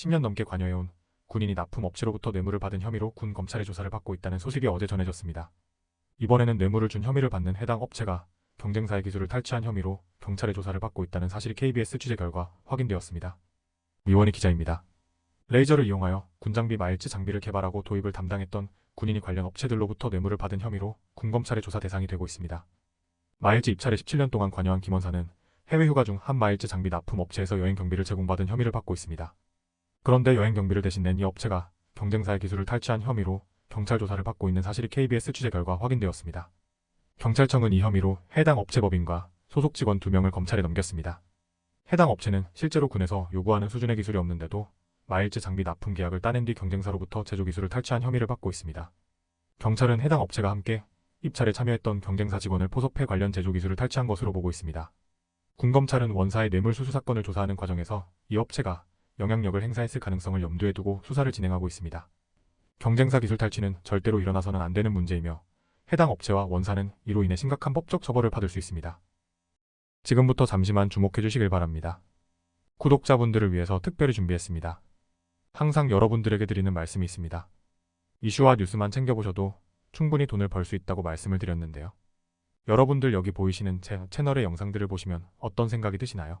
10년 넘게 관여해온 군인이 납품 업체로부터 뇌물을 받은 혐의로 군 검찰의 조사를 받고 있다는 소식이 어제 전해졌습니다. 이번에는 뇌물을 준 혐의를 받는 해당 업체가 경쟁사의 기술을 탈취한 혐의로 경찰의 조사를 받고 있다는 사실이 KBS 취재 결과 확인되었습니다. 미원희 기자입니다. 레이저를 이용하여 군장비 마일즈 장비를 개발하고 도입을 담당했던 군인이 관련 업체들로부터 뇌물을 받은 혐의로 군검찰의 조사 대상이 되고 있습니다. 마일즈 입찰에 17년 동안 관여한 김원사는 해외 휴가 중 한 마일즈 장비 납품 업체에서 여행 경비를 제공받은 혐의를 받고 있습니다. 그런데 여행 경비를 대신 낸 이 업체가 경쟁사의 기술을 탈취한 혐의로 경찰 조사를 받고 있는 사실이 KBS 취재 결과 확인되었습니다. 경찰청은 이 혐의로 해당 업체 법인과 소속 직원 2명을 검찰에 넘겼습니다. 해당 업체는 실제로 군에서 요구하는 수준의 기술이 없는데도 마일즈 장비 납품 계약을 따낸 뒤 경쟁사로부터 제조 기술을 탈취한 혐의를 받고 있습니다. 경찰은 해당 업체가 함께 입찰에 참여했던 경쟁사 직원을 포섭해 관련 제조 기술을 탈취한 것으로 보고 있습니다. 군검찰은 원사의 뇌물수수 사건을 조사하는 과정에서 이 업체가 영향력을 행사했을 가능성을 염두에 두고 수사를 진행하고 있습니다. 경쟁사 기술 탈취는 절대로 일어나서는 안 되는 문제이며 해당 업체와 원사는 이로 인해 심각한 법적 처벌을 받을 수 있습니다. 지금부터 잠시만 주목해 주시길 바랍니다. 구독자분들을 위해서 특별히 준비했습니다. 항상 여러분들에게 드리는 말씀이 있습니다. 이슈와 뉴스만 챙겨보셔도 충분히 돈을 벌 수 있다고 말씀을 드렸는데요. 여러분들 여기 보이시는 제 채널의 영상들을 보시면 어떤 생각이 드시나요?